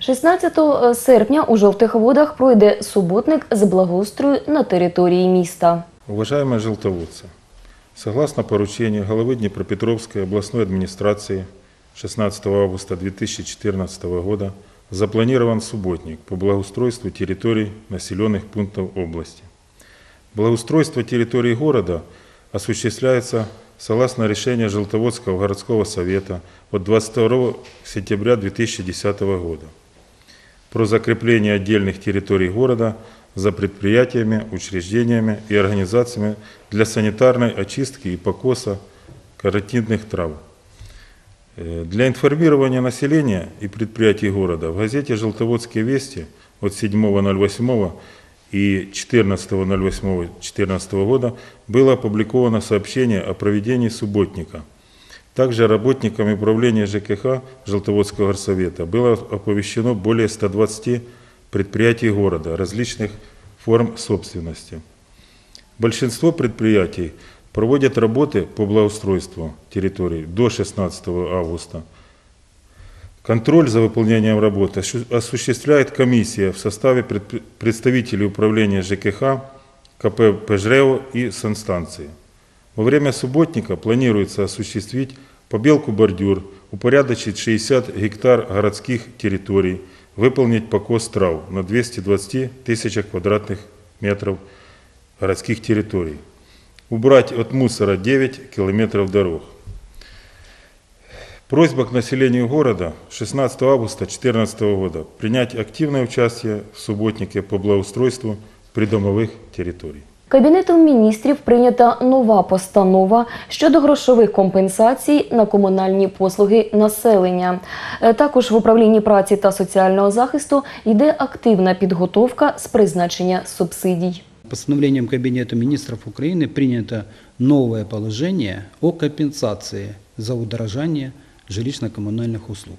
16 серпня у жовтих водах пройде суботник з благоустрою на території міста. Уважаемые желтоводцы, согласно поручению главы Днепропетровской областной администрации 16 августа 2014 года запланирован субботник по благоустройству территорий населенных пунктов области. Благоустройство территории города осуществляется согласно решению Желтоводского городского совета от 22 сентября 2010 года Про закрепление отдельных территорий города за предприятиями, учреждениями и организациями для санитарной очистки и покоса каротидных трав. Э, Для информирования населения и предприятий города в газете «Желтоводские вести» от 7.08 и 14.08.2014 года было опубликовано сообщение о проведении субботника. Также работниками управления ЖКХ Желтоводского горсовета было оповещено более 120 предприятий города различных форм собственности. Большинство предприятий проводят работы по благоустройству территорий до 16 августа. Контроль за выполнением работы осу- осуществляет комиссия в составе предпри- представителей управления ЖКХ, КП «Пежрео» и санстанции. Во время субботника планируется осуществить побелку бордюр, упорядочить 60 гектар городских территорий, выполнить покос трав на 220 тысячах квадратных метров городских территорий, убрать от мусора 9 километров дорог. Просьба к населению города 16 августа 2014 года принять активное участие в субботнике по благоустройству придомовых территорий. Кабінетом міністрів прийнята нова постанова щодо грошових компенсацій на комунальні послуги населення. Е, Також в управлінні праці та соціального захисту йде активна підготовка з призначення субсидій. Постановлением Кабинета министров Украины принято новое положение о компенсации за удорожание жилищно-коммунальных услуг.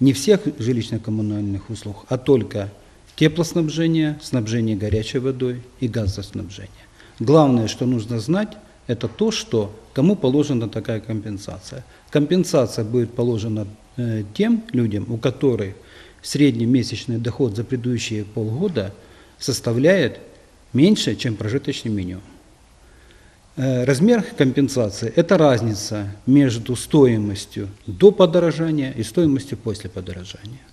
Не всех жилищно-коммунальных услуг, а только теплоснабжение, снабжение горячей водой и газоснабжение. Главное, что нужно знать, это то, что кому положена такая компенсация. Компенсация будет положена э, тем людям, у которых средний месячный доход за предыдущие полгода составляет меньше, чем прожиточный минимум. Э, Размер компенсации – это разница между стоимостью до подорожания и стоимостью после подорожания.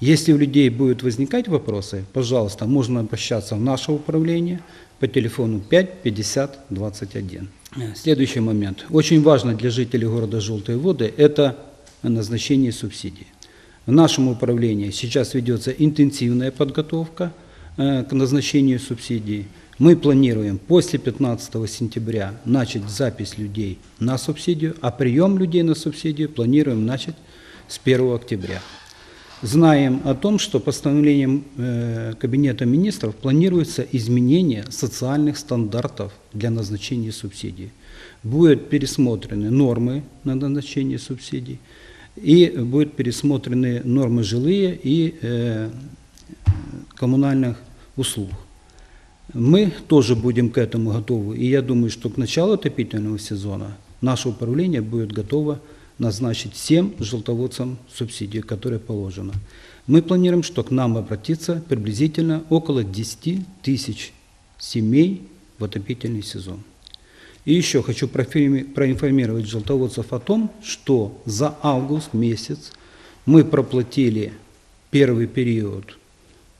Если у людей будут возникать вопросы, пожалуйста, можно обращаться в наше управление по телефону 5 50 21. Э, Следующий момент. Очень важно для жителей города Желтые воды – это назначение субсидий. В нашем управлении сейчас ведется интенсивная подготовка э, к назначению субсидий. Мы планируем после 15 сентября начать запись людей на субсидию, а прием людей на субсидию планируем начать с 1 октября. Знаем о том, что постановлением э, Кабинета министров планируется изменение социальных стандартов для назначения субсидий. Будут пересмотрены нормы на назначение субсидий и будут пересмотрены нормы жилые и э, коммунальных услуг. Мы тоже будем к этому готовы. И я думаю, что к началу отопительного сезона наше управление будет готово назначить всем желтоводцам субсидии, которые положено. Мы планируем, что к нам обратится приблизительно около 10 тысяч семей в отопительный сезон. И еще хочу проинформировать желтоводцев о том, что за август месяц мы проплатили первый период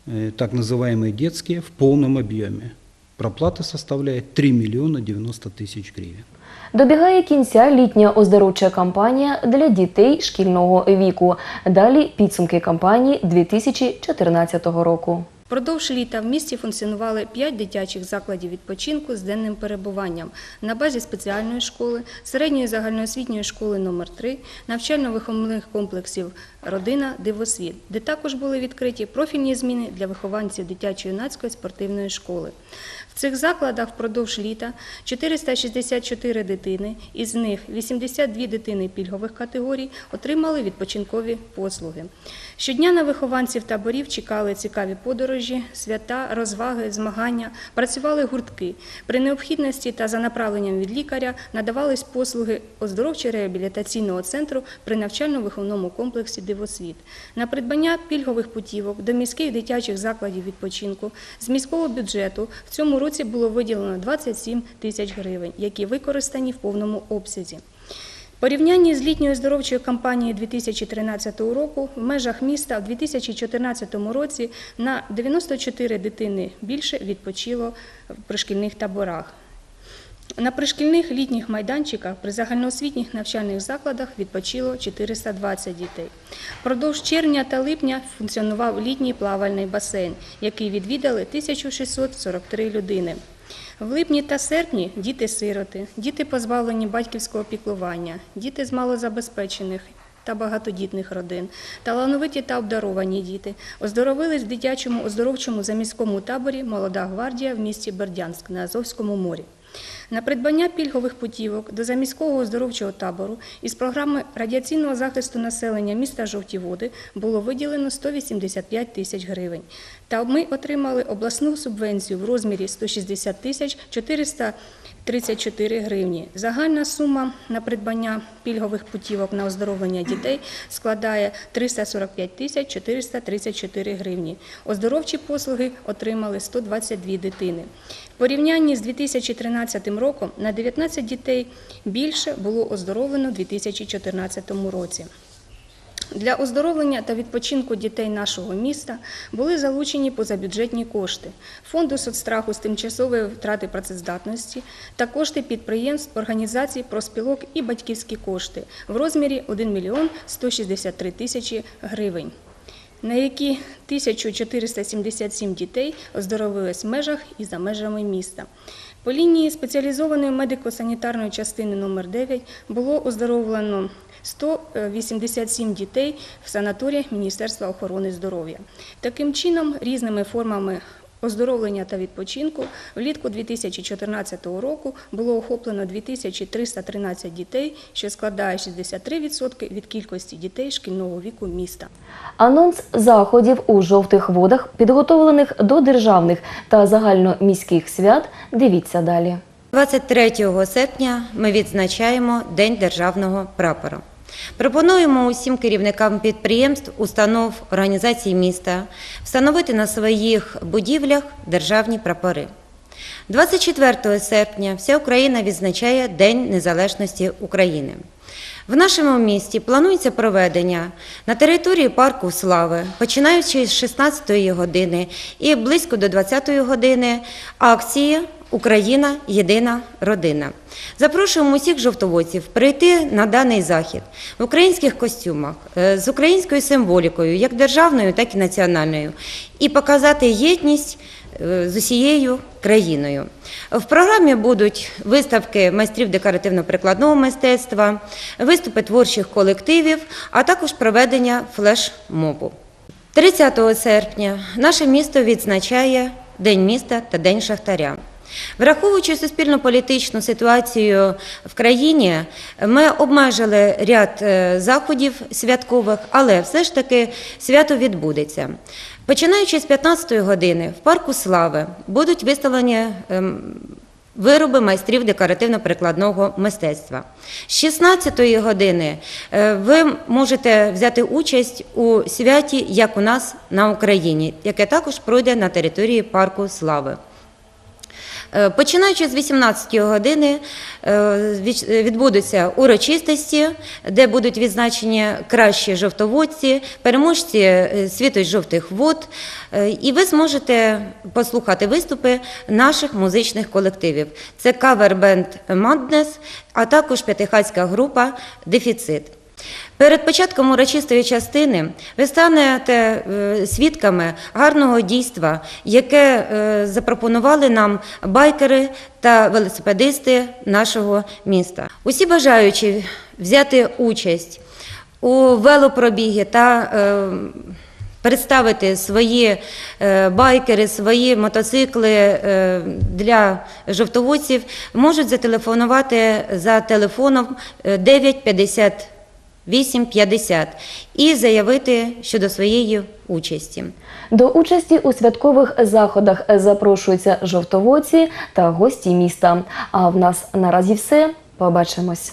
э, так называемые детские, в полном объеме. Проплата составляет 3 миллиона 90 тысяч гривен. Добігає кінця літня оздоровча кампанія для дітей шкільного віку. Далі підсумки кампанії 2014 року. Впродовж літа в місті функціонували 5 дитячих закладів відпочинку з денним перебуванням на базі спеціальної школи, середньої загальноосвітньої школи номер 3 навчально-виховних комплексів Родина Дивосвіт, де також були відкриті профільні зміни для вихованців дитячо-юнацької спортивної школи. В цих закладах впродовж літа 464 дитини, із них 82 дитини пільгових категорій отримали відпочинкові послуги. Щодня на вихованців таборів чекали цікаві подорожі, свята, розваги, змагання, працювали гуртки. При необхідності та за направленням від лікаря надавались послуги оздоровчо-реабілітаційного центру при навчально-виховному комплексі. Дивосвіт. На придбання пільгових путівок до міських дитячих закладів відпочинку з міського бюджету в цьому році було виділено 27 тисяч гривень, які використані в повному обсязі. Порівнянні з літньою оздоровчою кампанією 2013 року в межах міста в 2014 році на 94 дитини більше відпочило в пришкільних таборах. На пришкільних літніх майданчиках при загальноосвітніх навчальних закладах відпочило 420 дітей. Впродовж червня та липня функціонував літній плавальний басейн, який відвідали 1643 людини. В липні та серпні діти-сироти, діти позбавлені батьківського піклування, діти з малозабезпечених та багатодітних родин, талановиті та обдаровані діти оздоровились в дитячому оздоровчому заміському таборі Молода гвардія в місті Бердянськ на Азовському морі. На придбання пільгових путівок до заміського оздоровчого табору із програми радіаційного захисту населення міста Жовті Води було виділено 185 тисяч гривень. Та ми отримали обласну субвенцію в розмірі 160 тисяч 434 гривні. Загальна сума на придбання пільгових путівок на оздоровлення дітей складає 345 тисяч 434 гривні. Оздоровчі послуги отримали 122 дитини. В порівнянні з 2013 роком на 19 дітей більше було оздоровлено у 2014 році. Для оздоровлення та відпочинку дітей нашого міста були залучені позабюджетні кошти. Фонду соцстраху з тимчасової втрати працездатності та кошти підприємств, організацій, проспілок і батьківські кошти в розмірі 1 мільйон 163 тисячі гривень на які 1477 дітей оздоровились в межах і за межами міста. По лінії спеціалізованої медико-санітарної частини номер 9 було оздоровлено 187 дітей в санаторіях Міністерства охорони здоров'я. Таким чином, різними формами оздоровлення та відпочинку влітку 2014 року було охоплено 2313 дітей, що складає 63% від кількості дітей шкільного віку міста. Анонс заходів у жовтих водах, підготовлених до державних та загальноміських свят. Дивіться далі. 23 серпня ми відзначаємо День державного прапора. Пропонуємо усім керівникам підприємств, установ, організацій міста встановити на своїх будівлях державні прапори. 24 серпня вся Україна відзначає День Незалежності України. В нашому місті планується проведення на території парку Слави, починаючи з 16-ї години і близько до 20-ї години, акції Україна єдина родина. Запрошуємо усіх жовтоводців прийти на даний захід в українських костюмах е, з українською символікою, як державною, так і національною, і показати єдність е, з усією країною. В програмі будуть виставки майстрів декоративно-прикладного мистецтва, виступи творчих колективів, а також проведення флеш-мобу. 30 серпня наше місто відзначає День міста та День шахтаря. Враховуючи суспільно-політичну ситуацію в країні, ми обмежили ряд е, заходів святкових, але все ж таки свято відбудеться. Починаючи з 15-ї години в парку Слави будуть виставлені ем, вироби майстрів декоративно-прикладного мистецтва. З 16-ї години е, ви можете взяти участь у святі, як у нас на Україні, яке також пройде на території парку Слави. Е, Починаючи з 18 години е, відбудуться урочистості, де будуть відзначені кращі жовтоводці, переможці е, світу жовтих вод, Е, і ви зможете послухати виступи наших музичних колективів. Це кавер-бенд Madness, а також п'ятихатська група Дефіцит. Перед початком урочистої частини ви станете е, свідками гарного дійства, яке е, запропонували нам байкери та велосипедисти нашого міста. Усі бажаючі взяти участь у велопробігі та е, представити свої байкери, свої мотоцикли для жовтоводців, можуть зателефонувати за телефоном е, 950 850 і заявити щодо своєї участі. До участі у святкових заходах запрошуються жовтоводці та гості міста. А в нас наразі все. Побачимось.